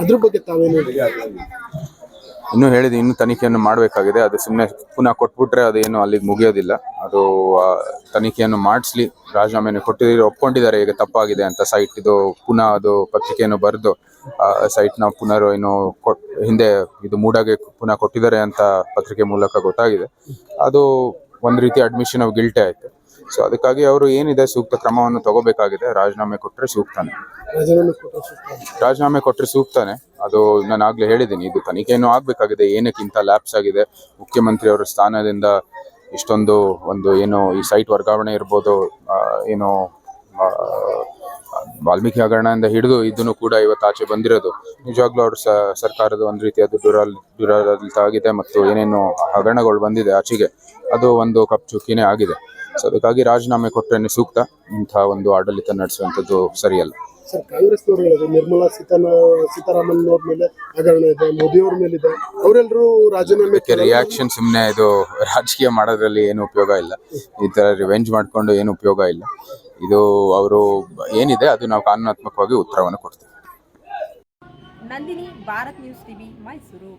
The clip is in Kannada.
ಅದ್ರ ಬಗ್ಗೆ ತಾವೇನು ಇನ್ನು ಹೇಳಿದೆ ಇನ್ನು ತನಿಖೆಯನ್ನು ಮಾಡಬೇಕಾಗಿದೆ. ಅದು ಸುಮ್ಮನೆ ಪುನಃ ಕೊಟ್ಬಿಟ್ರೆ ಅದೇನು ಅಲ್ಲಿಗೆ ಮುಗಿಯೋದಿಲ್ಲ. ಅದು ಆ, ತನಿಖೆಯನ್ನು ಮಾಡಿಸ್ಲಿ. ರಾಜೀನಾಮೆಯನ್ನು ಕೊಟ್ಟಿದ್ರೆ ಒಪ್ಕೊಂಡಿದ್ದಾರೆ ಈಗ ತಪ್ಪಾಗಿದೆ ಅಂತ ಸೈಟ್ ಇದು ಪುನಃ ಅದು ಪತ್ರಿಕೆಯನ್ನು ಬರೆದು ಸೈಟ್ ಸೈಟ್ನ ಪುನರ್ ಏನು ಹಿಂದೆ ಇದು ಮೂಡಾಗೆ ಪುನಃ ಕೊಟ್ಟಿದ್ದಾರೆ ಅಂತ ಪತ್ರಿಕೆ ಮೂಲಕ ಗೊತ್ತಾಗಿದೆ. ಅದು ಒಂದ್ ರೀತಿ ಅಡ್ಮಿಷನ್ ಆಫ್ ಗಿಲ್ಟೇ ಆಯಿತು. ಸೊ ಅದಕ್ಕಾಗಿ ಅವರು ಏನಿದೆ ಸೂಕ್ತ ಕ್ರಮವನ್ನು ತಗೋಬೇಕಾಗಿದೆ ರಾಜೀನಾಮೆ ಕೊಟ್ಟರೆ ಸೂಕ್ತಾನೆ. ರಾಜೀನಾಮೆ ಕೊಟ್ಟರೆ ಸೂಕ್ತಾನೆ. ಅದು ನಾನು ಆಗಲೇ ಹೇಳಿದ್ದೀನಿ ಇದು ತನಿಖೆಯನ್ನು ಏನಕ್ಕೆ ಏನಕ್ಕಿಂತ ಲ್ಯಾಪ್ಸ್ ಆಗಿದೆ ಮುಖ್ಯಮಂತ್ರಿ ಅವರ ಸ್ಥಾನದಿಂದ ಇಷ್ಟೊಂದು ಒಂದು ಏನು ಈ ಸೈಟ್ ವರ್ಗಾವಣೆ ಇರ್ಬೋದು ಏನು ವಾಲ್ಮೀಕಿ ಹಗರಣದಿಂದ ಹಿಡಿದು ಇದನ್ನು ಕೂಡ ಇವತ್ತು ಆಚೆ ಬಂದಿರೋದು. ನಿಜವಾಗ್ಲೂ ಅವ್ರ ಸರ್ಕಾರದ ಒಂದು ರೀತಿಯಾದ ದುರಾಲ್ ದುರಾಡಳಿತ ಆಗಿದೆ ಮತ್ತು ಏನೇನು ಹಗರಣಗಳು ಬಂದಿದೆ ಆಚೆಗೆ ಅದು ಒಂದು ಕಪ್ ಚುಕ್ಕಿನೇ ಆಗಿದೆ. ಸೊ ಅದಕ್ಕಾಗಿ ರಾಜೀನಾಮೆ ಕೊಟ್ಟರೆ ಸೂಕ್ತ. ಇಂಥ ಒಂದು ಆಡಳಿತ ನಡೆಸುವಂಥದ್ದು ಸರಿಯಲ್ಲ. ಸರ್ ಕಾಂಗ್ರೆಸ್ನವರು ಹೇಳೋದು ನಿರ್ಮಲಾ ಸೀತಾನ ಸೀತಾರಾಮನ್ ಅವ್ರ ಮೇಲೆ ಹಗರಣ ಇದೆ ಮೋದಿ ಅವ್ರ ಮೇಲೆ ಇದೆ ಅವರೆಲ್ಲರೂ ರಾಜೀನಾಮೆ ರಿಯಾಕ್ಷನ್ ಸುಮ್ಮನೆ ಇದು ರಾಜಕೀಯ ಮಾಡೋದ್ರಲ್ಲಿ ಏನು ಉಪಯೋಗ ಇಲ್ಲ. ಈ ತರ ರಿವೆಂಜ್ ಮಾಡ್ಕೊಂಡು ಏನು ಉಪಯೋಗ ಇಲ್ಲ. ಇದು ಅವರು ಏನಿದೆ ಅದು ನಾವು ಕಾನೂನಾತ್ಮಕವಾಗಿ ಉತ್ತರವನ್ನು ಕೊಡ್ತೀವಿ. Nandini Bharat news TV Mysuru.